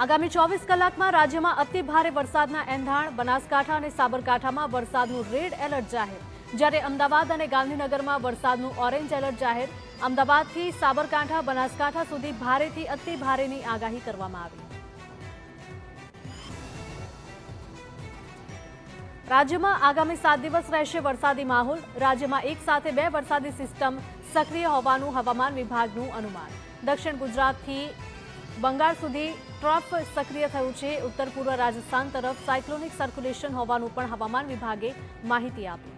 આગામી ચોવીસ કલાકમાં રાજ્યમાં અતિ ભારે વરસાદના એંધાણ, બનાસકાંઠા અને સાબરકાંઠામાં વરસાદનું રેડ એલર્ટ જાહેર. જ્યારે અમદાવાદ અને ગાંધીનગરમાં વરસાદનું ઓરેન્જ એલર્ટ જાહેર. અમદાવાદથી સાબરકાંઠા, બનાસકાંઠા સુધી ભારેથી અતિ ભારેની આગાહી કરવામાં આવી. રાજ્યમાં આગામી સાત દિવસ રહેશે વરસાદી માહોલ. રાજ્યમાં એક સાથે બે વરસાદી સિસ્ટમ સક્રિય હોવાનું હવામાન વિભાગનું અનુમાન. દક્ષિણ ગુજરાતથી બંગાળ સુધી ટ્રફ સક્રિય થયું છે. ઉત્તર પૂર્વ રાજસ્થાન તરફ સાયક્લોનિક સર્ક્યુલેશન હોવાનું પણ હવામાન વિભાગે માહિતી આપી.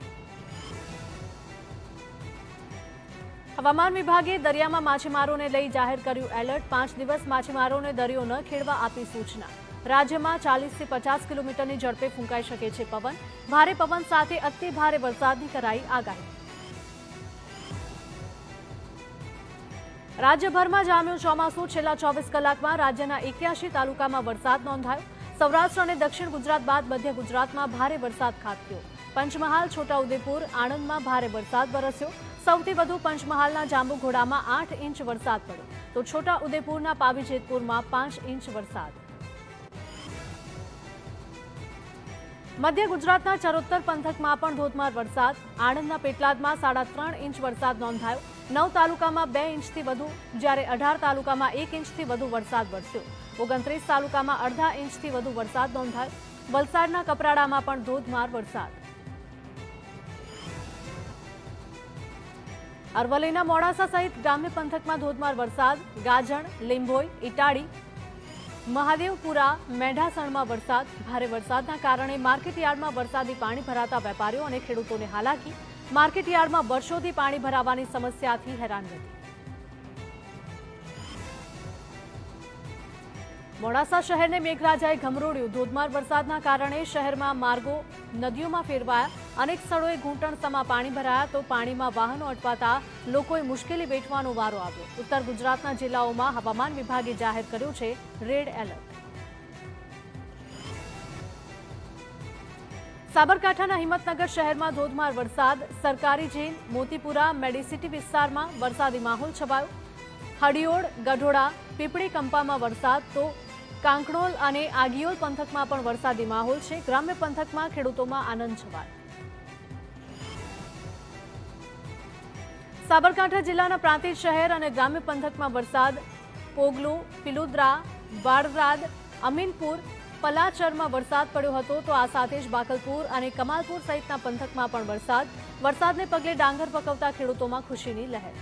હવામાન વિભાગે દરિયામાં માછીમારોને લઈ જાહેર કર્યું એલર્ટ. પાંચ દિવસ માછીમારોને દરિયો ન ખેડવા આપી સૂચના. રાજ્યમાં ચાલીસથી પચાસ કિલોમીટરની ઝડપે ફૂંકાઈ શકે છે પવન. ભારે પવન સાથે અતિ ભારે વરસાદની કરાઈ આગાહી. રાજ્યભરમાં જામ્યું ચોમાસું છેલ્લા ચોવીસ કલાકમાં રાજ્યના એક્યાસી તાલુકામાં વરસાદ નોંધાયો. સૌરાષ્ટ્ર અને દક્ષિણ ગુજરાત બાદ મધ્ય ગુજરાતમાં ભારે વરસાદ ખાબક્યો. પંચમહાલ, છોટાઉદેપુર, આણંદમાં ભારે વરસાદ વરસ્યો. સૌથી વધુ પંચમહાલના જાંબુઘોડામાં આઠ ઇંચ વરસાદ પડ્યો. તો છોટા ઉદેપુરના પાવીજેતપુરમાં પાંચ ઇંચ વરસાદ. મધ્ય ગુજરાતના ચરોતર પંથકમાં પણ ધોધમાર વરસાદ. આણંદના પેટલાદમાં સાડા ત્રણ ઇંચ વરસાદ નોંધાયો. નવ તાલુકામાં બે ઇંચથી વધુ, જ્યારે અઢાર તાલુકામાં એક ઇંચથી વધુ વરસાદ વરસ્યો. ઓગણત્રીસ તાલુકામાં અડધા ઇંચથી વધુ વરસાદ નોંધાયો. વલસાડના કપરાડામાં પણ ધોધમાર વરસાદ. અરવલ્લીના મોડાસા સહિત ગ્રામ્ય પંથકમાં ધોધમાર વરસાદ. ગાજણ લીંભોઈ ઇટાડી મહાદેવપુરા મેઢાસણમાં વરસાદ. ભારે વરસાદના કારણે માર્કેટયાર્ડમાં વરસાદી પાણી ભરાતા વેપારીઓ અને ખેડૂતોને હાલાકી. માર્કેટયાર્ડમાં વર્ષોથી પાણી ભરાવાની સમસ્યાથી હેરાનગતિ મોડાસા શહેરને મેઘરાજાએ ઘમરોળ્યું. ધોધમાર વરસાદના કારણે શહેરમાં માર્ગો, નદીઓમાં ફેરવાયા. અનેક સ્થળોએ ઘૂંટણસમાં પાણી ભરાયા તો પાણીમાં વાહનો અટવાતા લોકોએ મુશ્કેલી વેઠવાનો વારો આવ્યો. ઉત્તર ગુજરાતના જિલ્લાઓમાં હવામાન વિભાગે જાહેર કર્યું છે રેડ એલર્ટ. સાબરકાંઠાના હિંમતનગર શહેરમાં ધોધમાર વરસાદ. સરકારી જેલ મોતીપુરા, મેડિસિટી વિસ્તારમાં વરસાદી માહોલ છવાયો. હડિયોળ ગઢોડા, પીપળી કંપામાં વરસાદ તો કાંકણોલ અને આગિયોલ પંથકમાં પણ વરસાદી માહોલ છે. ગ્રામ્ય પંથકમાં ખેડૂતોમાં આનંદ છવાયો. સાબરકાંઠા જિલ્લાના પ્રાંતિજ શહેર અને ગ્રામ્ય પંથકમાં વરસાદ, પોગલુ, પિલુદ્રા, વાડરાદ, અમીનપુર, પલાચરમાં વરસાદ પડ્યો હતો તો આ સાથે જ બાકલપુર અને કમાલપુર સહિતના પંથકમાં પણ વરસાદ. વરસાદને પગલે ડાંગર પકવતા ખેડૂતોમાં ખુશીની લહેર.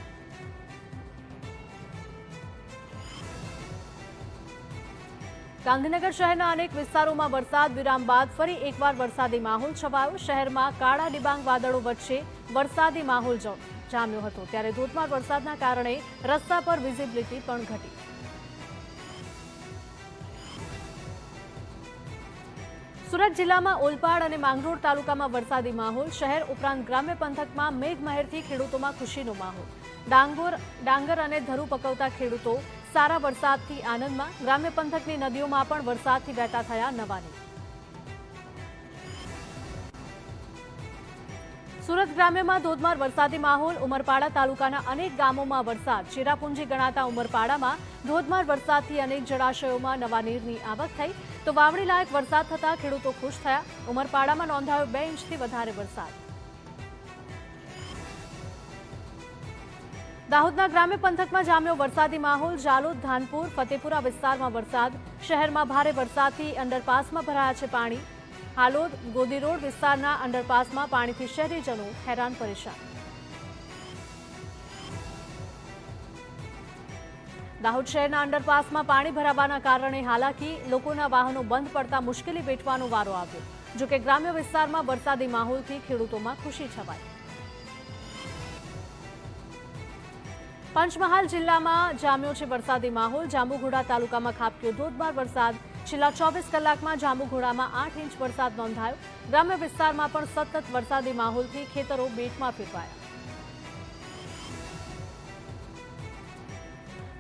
ગાંધીનગર શહેરના અનેક વિસ્તારોમાં વરસાદ વિરામ બાદ ફરી એકવાર વરસાદી માહોલ છવાયો. શહેરમાં કાળા ડિબાંગ વાદળો વચ્ચે વરસાદી માહોલ જામ્યો હતો. ત્યારે ધોધમાર વરસાદના કારણે રસ્તા પર વિઝિબિલિટી પણ ઘટી. સુરત જિલ્લામાં ઓલપાડ અને માંગરોળ તાલુકામાં વરસાદી માહોલ. શહેર ઉપરાંત ગ્રામ્ય પંથકમાં મેઘમહેરથી ખેડૂતોમાં ખુશીનો માહોલ. ડાંગોર ડાંગર અને ધરુ પકવતા ખેડૂતો સારા વરસાદથી આનંદમાં. ગ્રામ્ય પંથકની નદીઓમાં પણ વરસાદથી વહેતા થયા નવાની. સુરત ગ્રામ્યમાં ધોધમાર વરસાદી માહોલ. ઉમરપાડા તાલુકાના અનેક ગામોમાં વરસાદ. ચેરાપુંજી ગણાતા ઉમરપાડામાં ધોધમાર વરસાદથી અનેક જળાશયોમાં નવા નીરની આવક થઈ. તો વાવણી લાયક વરસાદ થતા ખેડૂતો ખુશ થયા. ઉમરપાડામાં નોંધાયો બે ઇંચથી વધારે વરસાદ. દાહોદના ગ્રામ્ય પંથકમાં જામ્યો વરસાદી માહોલ. જાલોદ, ધાનપુર, ફતેપુરા વિસ્તારમાં વરસાદ. શહેરમાં ભારે વરસાદથી અંડરપાસમાં ભરાયા છે પાણી. હાલોદ ગોદી રોડ વિસ્તારના અંડરપાસમાં પાણીથી શહેરીજનો હેરાન પરેશાન. દાહોદ શહેરના અંડરપાસમાં પાણી ભરાવાના કારણે હાલાકી. લોકોના વાહનો બંધ પડતા મુશ્કેલી વેઠવાનો વારો આવ્યો. જોકે ગ્રામ્ય વિસ્તારમાં વરસાદી માહોલથી ખેડૂતોમાં ખુશી છવાઈ. પંચમહાલ જિલ્લામાં જામ્યો છે વરસાદી માહોલ. જાંબુઘોડા તાલુકામાં ખાબક્યો ધોધમાર વરસાદ. છેલ્લા ચોવીસ કલાકમાં જાંબુઘોડામાં આઠ ઇંચ વરસાદ નોંધાયો. ગ્રામ્ય વિસ્તારમાં પણ સતત વરસાદી માહોલથી ખેતરો બેટમાં ફેરવાયા.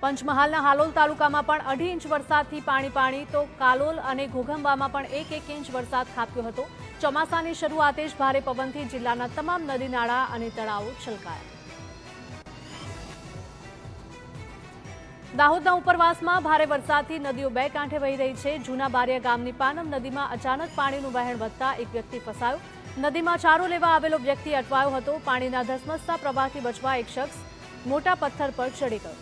પંચમહાલના હાલોલ તાલુકામાં પણ અઢી ઇંચ વરસાદથી પાણી પાણી તો કાલોલ અને ઘોઘંબામાં પણ એક એક ઇંચ વરસાદ ખાબક્યો હતો. ચોમાસાની શરૂઆતે જ ભારે પવનથી જિલ્લાના તમામ નદી નાળા અને તળાવો છલકાયા. દાહોદના ઉપરવાસમાં ભારે વરસાદથી નદીઓ બે કાંઠે વહી રહી છે. જૂના બારિયા ગામની પાનમ નદીમાં અચાનક પાણીનું વહેણ વધતા એક વ્યક્તિ ફસાયો. નદીમાં ચારો લેવા આવેલો વ્યક્તિ અટવાયો હતો. પાણીના ધસમસતા પ્રવાહથી બચવા એક શખ્સ મોટા પથ્થર પર ચડી ગયો.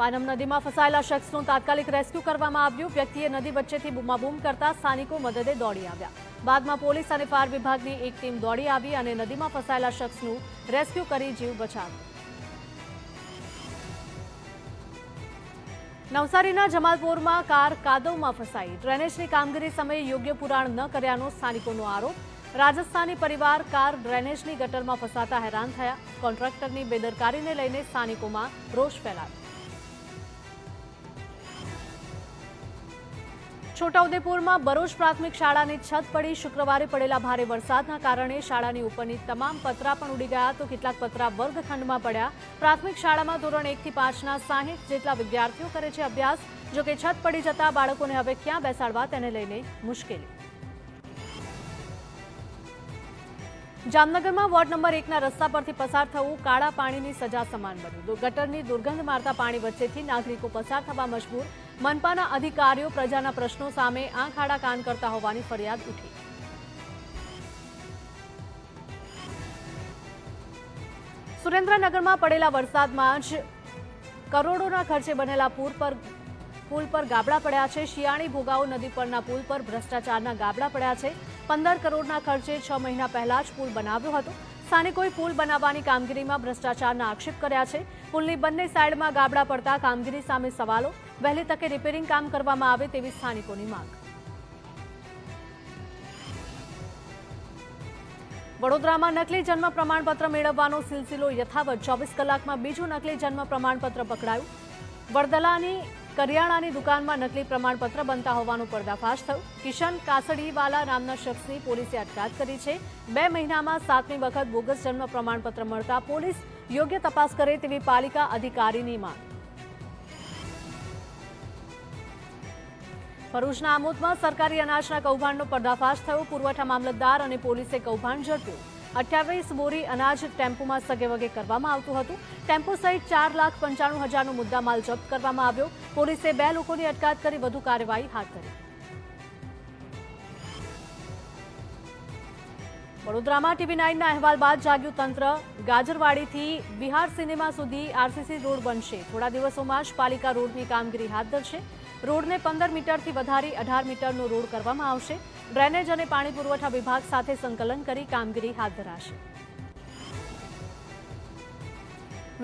પાનમ નદીમાં ફસાયેલા શખ્સનું તાત્કાલિક રેસ્ક્યુ કરવામાં આવ્યું. વ્યક્તિએ નદી વચ્ચેથી બૂમાબૂમ કરતા સ્થાનિકો મદદે દોડી આવ્યા. બાદમાં પોલીસ અને ફાયર વિભાગની એક ટીમ દોડી આવી અને નદીમાં ફસાયેલા શખ્સનું રેસ્ક્યુ કરી જીવ બચાવ્યો. નવસારીના જમાલપુરમાં કાર કાદવમાં ફસાઈ. ડ્રેનેજની કામગીરી સમયે યોગ્ય પુરાણ ન કર્યાનો સ્થાનિકોનો આરોપ. રાજસ્થાની પરિવાર કાર ડ્રેનેજની ગટરમાં ફસાતા હેરાન થયા. કોન્ટ્રાક્ટરની બેદરકારીને લઈને સ્થાનિકોમાં રોષ ફેલાયો. છોટાઉદેપુરમાં બરોજ પ્રાથમિક શાળાની છત પડી શુક્રવારે પડેલા ભારે વરસાદના કારણે શાળાની ઉપરની તમામ પતરા પણ ઉડી ગયા તો કેટલાક પતરા વર્ગખંડમાં પડ્યા. પ્રાથમિક શાળામાં ધોરણ એકથી પાંચના સાહીઠ જેટલા વિદ્યાર્થીઓ કરે છે અભ્યાસ. જોકે છત પડી જતા બાળકોને હવે ક્યાં બેસાડવા તેને લઈને મુશ્કેલી. જામનગરમાં વોર્ડ નંબર એકના રસ્તા પરથી પસાર થવું કાળા પાણીની સજા સમાન બન્યું. ગટરની દુર્ગંધ મારતા પાણી વચ્ચેથી નાગરિકો પસાર થવા મજબૂર. મનપાના અધિકારીઓ પ્રજાના પ્રશ્નો સામે આંખ આડા કાન કરતા હોવાની ફરિયાદ ઉઠી. સુરેન્દ્રનગરમાં પડેલા વરસાદમાં જ કરોડોના ખર્ચે બનેલા પૂર પર, પુલ પર ગાબડા પડ્યા છે. શિયાળી ભોગાવો નદી પરના પુલ પર ભ્રષ્ટાચારના ગાબડા પડ્યા છે. પંદર કરોડના ખર્ચે છ મહિના પહેલા જ પુલ બનાવ્યો હતો. સ્થાનિકોએ પુલ બનાવવાની કામગીરીમાં ભ્રષ્ટાચારના આક્ષેપ કર્યા છે. પુલની બંને સાઈડમાં ગાબડા પડતા કામગીરી સામે સવાલો વહેલી તકે રિપેરિંગ કામ કરવામાં આવે તેવી સ્થાનિકોની માંગ. વડોદરામાં નકલી જન્મ પ્રમાણપત્ર મેળવવાનો સિલસિલો યથાવત. ચોવીસ કલાકમાં બીજું નકલી જન્મ પ્રમાણપત્ર પકડાયું. વડદલાની કરિયાણાની દુકાનમાં નકલી પ્રમાણપત્ર બનતા હોવાનો પર્દાફાશ થયો. કિશન કાસડીવાલા નામના શખ્સની પોલીસે અટકાયત કરી છે. બે મહિનામાં સાતમી વખત બોગસ જન્મ પ્રમાણપત્ર મળતા પોલીસ યોગ્ય તપાસ કરે તેવી પાલિકા અધિકારીની માંગ. ભરૂચના આમોદમાં સરકારી અનાજના કૌભાંડનો પર્દાફાશ થયો. પુરવઠા મામલતદાર અને પોલીસે કૌભાંડ ઝડપ્યું. અઠ્યાવીસ બોરી અનાજ ટેમ્પોમાં સગેવગે કરવામાં આવતું હતું. ટેમ્પો સહિત ચાર લાખ પંચાણું હજારનો મુદ્દામાલ જપ્ત કરવામાં આવ્યો. પોલીસે બે લોકોની અટકાયત કરી વધુ કાર્યવાહી હાથ ધરી. વડોદરામાં ટીવી નાઇનના અહેવાલ બાદ જાગ્યું તંત્ર. ગાજરવાડીથી બિહાર સિનેમા સુધી આરસીસી રોડ બનશે. થોડા દિવસોમાં જ પાલિકા રોડની કામગીરી હાથ ધરશે. રોડને પંદર મીટરથી વધારી અઢાર મીટરનો રોડ કરવામાં આવશે. ડ્રેનેજ અને પાણી પુરવઠા વિભાગ સાથે સંકલન કરી કામગીરી હાથ ધરાશે.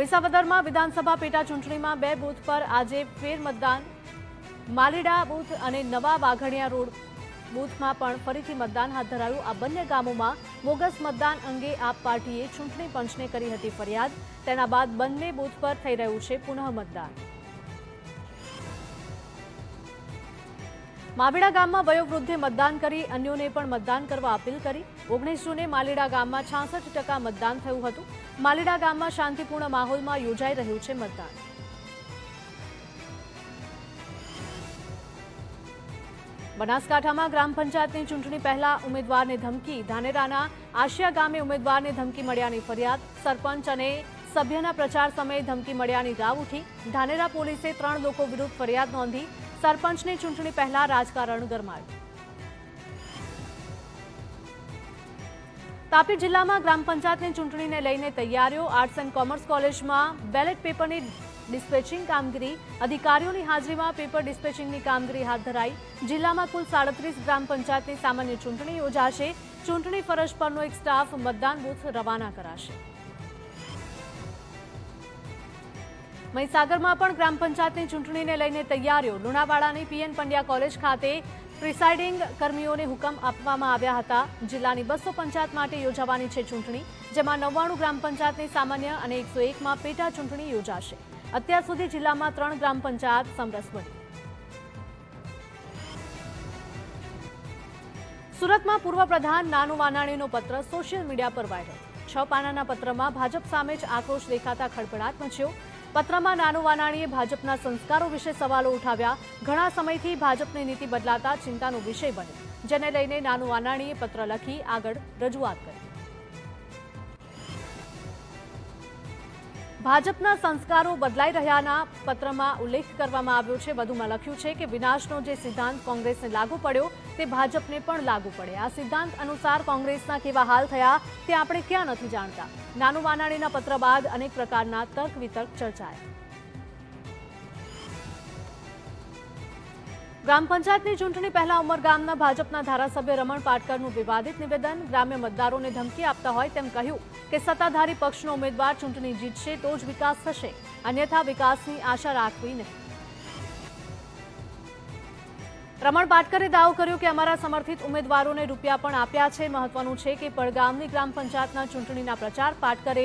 વિસાવદરમાં વિધાનસભા પેટા ચૂંટણીમાં બે બૂથ પર આજે ફેર મતદાન માલીડા બૂથ અને નવા વાઘણિયા રોડ બૂથમાં પણ ફરીથી મતદાન હાથ ધરાયું. આ બંને ગામોમાં બોગસ મતદાન અંગે આપ પાર્ટીએ ચૂંટણી પંચને કરી હતી ફરિયાદ. તેના બાદ બંને બૂથ પર થઈ રહ્યું છે પુનઃ મતદાન. માવીડા ગામમાં વયોવૃદ્ધે મતદાન કરી, અન્યોને પણ મતદાન કરવા અપીલ કરી. ઓગણીસ જૂને માલીડા ગામમાં છાસઠ ટકા મતદાન થયું હતું. માલીડા ગામમાં શાંતિપૂર્ણ માહોલમાં યોજાઈ રહ્યું છે મતદાન. બનાસકાંઠામાં ગ્રામ પંચાયતની ચૂંટણી પહેલા ઉમેદવારને ધમકી, ધાનેરાના આશિયા ગામે ઉમેદવારને ધમકી મળ્યાની ફરિયાદ. સરપંચ અને સભ્યના પ્રચાર સમયે ધમકી મળ્યાની રાવ ઉઠી. ધાનેરા પોલીસે ત્રણ લોકો વિરુદ્ધ ફરિયાદ નોંધી. સરપંચની ચૂંટણી પહેલા રાજકારણ ગરમાયું. તાપી જિલ્લામાં ગ્રામ પંચાયતની ચૂંટણીને લઈને તૈયારીઓ, આર્ટ્સ એન્ડ કોમર્સ કોલેજમાં બેલેટ પેપરની ડિસ્પેચિંગ કામગીરી, અધિકારીઓની હાજરીમાં પેપર ડિસ્પેચિંગની કામગીરી હાથ ધરાઈ. જિલ્લામાં કુલ સાડત્રીસ ગ્રામ પંચાયતની સામાન્ય ચૂંટણી યોજાશે. ચૂંટણી ફરજ પરનો એક સ્ટાફ મતદાન બૂથ રવાના કરાશે. મહીસાગરમાં પણ ગ્રામ પંચાયતની ચૂંટણીને લઈને તૈયારીઓ. લુણાવાડાની પીએન પંડ્યા કોલેજ ખાતે પ્રિસાઇડિંગ કર્મીઓને હુકમ આપવામાં આવ્યા હતા. જિલ્લાની બસો પંચાયત માટે યોજાવાની છે ચૂંટણી, જેમાં નવ્વાણું ગ્રામ પંચાયતની સામાન્ય અને એકસો એકમાં પેટા ચૂંટણી યોજાશે. અત્યાર સુધી જિલ્લામાં ત્રણ ગ્રામ પંચાયત સમરસ બની. સુરતમાં પૂર્વ પ્રધાન નાનુ વાનાણીનો પત્ર સોશિયલ મીડિયા પર વાયરલ. છ પાનાના પત્રમાં ભાજપ સામે જ આક્રોશ દેખાતા ખળભળાટ મચ્યો. પત્રમાં નાનુ વાનાણીએ ભાજપના સંસ્કારો વિશે સવાલો ઉઠાવ્યા. ઘણા સમયથી ભાજપની નીતિ બદલાતા ચિંતાનો વિષય બન્યો. જેને લઈને નાનુ વાનાણીએ પત્ર લખી આગળ રજૂઆત કરી. ભાજપના સંસ્કારો બદલાઈ રહ્યાના પત્રમાં ઉલ્લેખ કરવામાં આવ્યો છે. વધુમાં લખ્યું છે કે વિનાશનો જે સિદ્ધાંત કોંગ્રેસને લાગુ પડ્યો તે ભાજપને પણ લાગુ પડે. આ સિદ્ધાંત અનુસાર કોંગ્રેસના કેવા હાલ થયા તે આપણે ક્યાં નથી જાણતા. નાનું વાનાણીના પત્ર બાદ અનેક પ્રકારના તર્ક વિતર્ક ચર્ચાયા. ગ્રામ પંચાયતની ચૂંટણી પહેલા ઉમરગામના ભાજપના ધારાસભ્ય રમણ પાટકરનું વિવાદિત નિવેદન ગ્રામ્ય મતદારોને ધમકી આપતા હોય તેમ કહ્યું કે સત્તાધારી પક્ષનો ઉમેદવાર ચૂંટણી જીતશે તો જ વિકાસ થશે. અન્યથા વિકાસની આશા રાખવી નહીં. રમણ પાટકરે દાવો કર્યો કે અમારા સમર્થિત ઉમેદવારોને રૂપિયા પણ આપ્યા છે. મહત્વનું છે કે પડગામની ગ્રામ પંચાયતના ચૂંટણીના પ્રચાર પાટકરે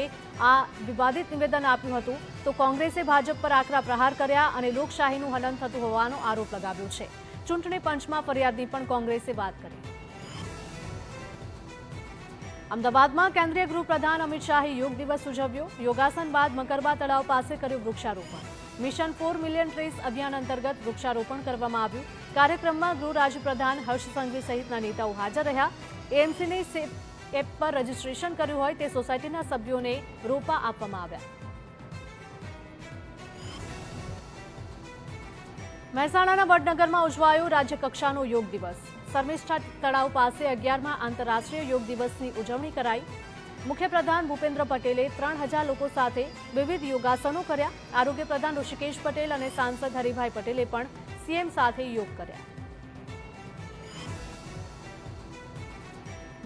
આ વિવાદિત નિવેદન આપ્યું હતું. તો કોંગ્રેસે ભાજપ પર આકરા પ્રહાર કર્યા અને લોકશાહીનું હનન થતું હોવાનો આરોપ લગાવ્યો છે. ચૂંટણી પંચમાં ફરિયાદની પણ કોંગ્રેસે વાત કરી. અમદાવાદમાં કેન્દ્રીય ગૃહપ્રધાન અમિત શાહે યોગ દિવસ ઉજવ્યો. યોગાસન બાદ મકરબા તળાવ પાસે કર્યું વૃક્ષારોપણ. મિશન ફોર મિલિયન ટ્રીસ અભિયાન અંતર્ગત વૃક્ષારોપણ કરવામાં આવ્યું. કાર્યક્રમમાં ગૃહ હર્ષ સંઘવી સહિતના નેતાઓ હાજર રહ્યા. એએમસીની એપ પર રજીસ્ટ્રેશન કર્યું હોય તે સોસાયટીના સભ્યોને રોપા આપવામાં આવ્યા. મહેસાણાના વડનગરમાં ઉજવાયો રાજ્યકક્ષાનો યોગ દિવસ. શર્મિષ્ઠા તળાવ પાસે અગિયારમાં આંતરરાષ્ટ્રીય યોગ દિવસની ઉજવણી કરાઈ. મુખ્યપ્રધાન ભૂપેન્દ્ર પટેલે ત્રણ હજાર લોકો સાથે વિવિધ યોગાસનો કર્યા. આરોગ્ય પ્રધાન ઋષિકેશ પટેલ અને સાંસદ હરિભાઈ પટેલે પણ સીએમ સાથે યોગ કર્યા.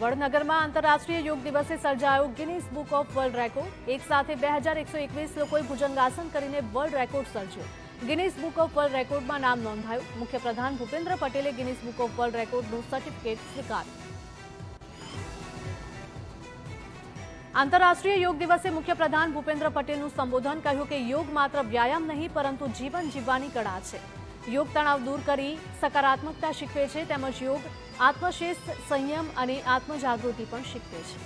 વડનગરમાં આંતરરાષ્ટ્રીય યોગ દિવસે સર્જાયો Guinness book of world record. એક સાથે બે હજાર એકસો એકવીસ લોકોએ ભુજંગાસન કરીને વર્લ્ડ રેકોર્ડ સર્જ્યો. ગિનીસ બુક ઓફ વર્લ્ડ રેકોર્ડમાં નામ નોંધાયું. મુખ્યપ્રધાન ભૂપેન્દ્ર પટેલે ગિનીસ બુક ઓફ વર્લ્ડ રેકોર્ડનું સર્ટિફિકેટ સ્વીકાર્યું. આંતરરાષ્ટ્રીય યોગ દિવસે મુખ્યપ્રધાન ભૂપેન્દ્ર પટેલનું સંબોધન કહ્યું કે યોગ માત્ર વ્યાયામ નહીં, પરંતુ જીવન જીવવાની કળા છે. યોગ તણાવ દૂર કરી સકારાત્મકતા શીખવે છે, તેમજ યોગ આત્મશિસ્ત સંયમ અને આત્મજાગૃતિ પણ શીખવે છે.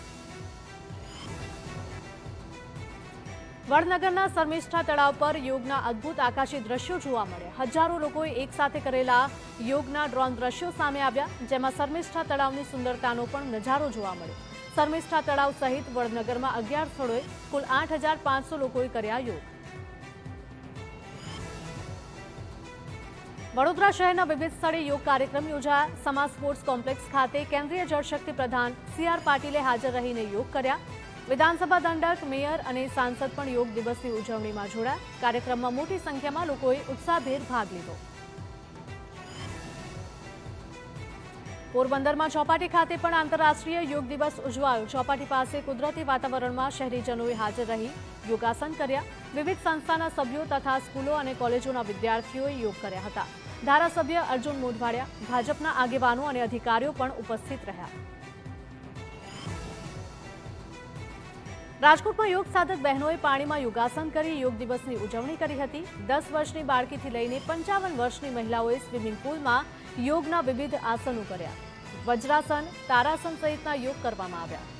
વડનગરના શર્મિષ્ઠા તળાવ પર યોગના અદ્ભુત આકાશી દ્રશ્યો જોવા મળ્યા. હજારો લોકોએ એકસાથે કરેલા યોગના ડ્રોન દ્રશ્યો સામે આવ્યા, જેમાં શર્મિષ્ઠા તળાવની સુંદરતાનો પણ નજારો જોવા મળ્યો. શર્મિષ્ઠા તળાવ સહિત વડનગરમાં અગિયાર સ્થળોએ કુલ આઠ હજાર પાંચસો લોકોએ કર્યા યોગ. વડોદરા શહેરના વિવિધ સ્થળે યોગ કાર્યક્રમ યોજાયા. સમા સ્પોર્ટ્સ કોમ્પ્લેક્સ ખાતે કેન્દ્રીય જળશક્તિ પ્રધાન સી આર પાટીલે હાજર રહીને યોગ કર્યા. વિધાનસભા દંડક, મેયર અને સાંસદ પણ યોગ દિવસની ઉજવણીમાં જોડાયા. કાર્યક્રમમાં મોટી સંખ્યામાં લોકોએ ઉત્સાહભેર ભાગ લીધો. પોરબંદરમાં ચોપાટી ખાતે પણ આંતરરાષ્ટ્રીય યોગ દિવસ ઉજવાયો. ચોપાટી પાસે કુદરતી વાતાવરણમાં શહેરીજનોએ હાજર રહી યોગાસન કર્યા. વિવિધ સંસ્થાના સભ્યો તથા સ્કૂલો અને કોલેજોના વિદ્યાર્થીઓએ યોગ કર્યા હતા. ધારાસભ્ય અર્જુન મોઢવાડિયા, ભાજપના આગેવાનો અને અધિકારીઓ પણ ઉપસ્થિત રહ્યા. રાજકોટમાં યોગ સાધક બહેનોએ પાણીમાં યોગાસન કરી યોગ દિવસની ઉજવણી કરી હતી. દસ વર્ષની બાળકીથી લઈને પંચાવન વર્ષની મહિલાઓએ સ્વિમિંગ પુલમાં યોગના વિવિધ આસનો કર્યા. વજ્રાસન, તારાસન સહિતના યોગ કરવામાં આવ્યા.